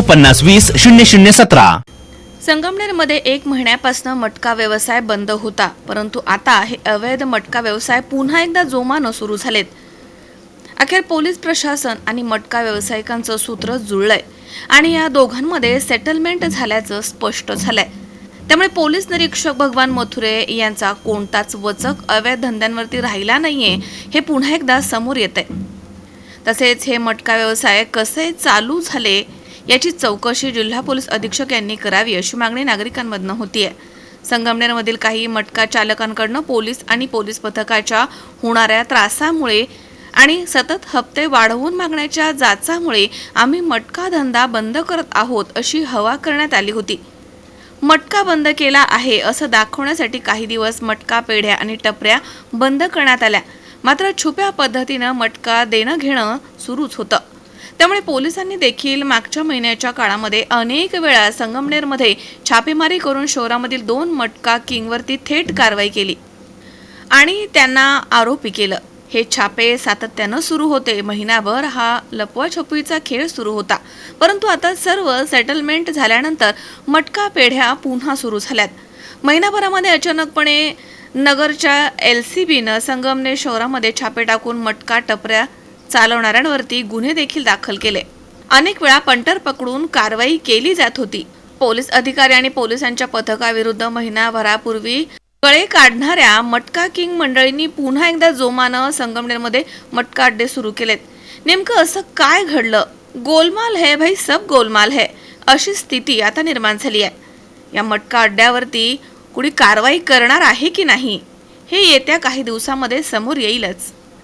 पन्नास वीस शून्य शून्य सतरा. संगमनेरमध्ये एक महिन्यापासून मटका व्यवसाय बंद होता परंतु आता हे अवैध मटका व्यवसाय पुन्हा एकदा जोमानं सुरू झालेत. अखेर पोलीस प्रशासन आणि मटका व्यावसायिकांचं सूत्र जुळलंय आणि या दोघांमध्ये सेटलमेंट झाल्याचं स्पष्ट झालंय. त्यामुळे पोलीस निरीक्षक भगवान मथुरे यांचा कोणताच वचक अवैध धंद्यांवरती राहिला नाहीये हे पुन्हा एकदा समोर येत आहे तसेच हे मटका व्यवसाय कसे चालू झाले याची चौकशी जिल्हा पोलीस अधीक्षक यांनी करावी अशी मागणी नागरिकांमधनं होती आहे संगमनेरमधील काही मटका चालकांकडनं पोलीस आणि पोलीस पथकाच्या होणाऱ्या त्रासामुळे आणि सतत हप्ते वाढवून मागण्याच्या जाचामुळे आम्ही मटका धंदा बंद करत आहोत अशी हवा करण्यात आली होती. मटका बंद केला आहे असं दाखवण्यासाठी काही दिवस मटका पेढ्या आणि टपऱ्या बंद करण्यात आल्या. मात्र छुप्या पद्धतीनं मटका देणं घेणं सुरूच होतं. त्यामुळे पोलिसांनी देखील मागच्या महिन्याच्या काळामध्ये अनेक वेळा संगमनेरमध्ये छापेमारी करून शहरामधील दोन मटका किंगवरती थेट कारवाई केली. आणि त्यांना आरोपी केलं. हे छापे सातत्यानं सुरू होते. महिनाभर हा लपवाछपवीचा खेळ सुरू होता. परंतु आता सर्व सेटलमेंट झाल्यानंतर मटका पेढ्या पुन्हा सुरू झाल्यात. महिनाभरामध्ये अचानकपणे नगरच्या एल सी बीनं संगमनेर शहरामध्ये छापे टाकून मटका टपऱ्या चालवणाऱ्यांवरती गुन्हे देखील दाखल केले. अनेक वेळा पंटर पकडून कारवाई केली जात होती. पोलीस अधिकारी आणि पोलिसांच्या पथकाविरुद्ध महिनाभरापूर्वी कळे काढणाऱ्या मटका किंग मंडळींनी पुन्हा एकदा जोमानं संगमनेरमध्ये मटका अड्डे सुरू केलेत. नेमकं असं काय घडलं? गोलमाल है भाई सब गोलमाल है. अशी स्थिती आता निर्माण झाली आहे. या मटका अड्ड्यावरती कुणी कारवाई करणार आहे की नाही? हे येत्या काही दिवसामध्ये समोर येईलच.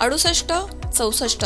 अडुसष्ट चौसष्ट.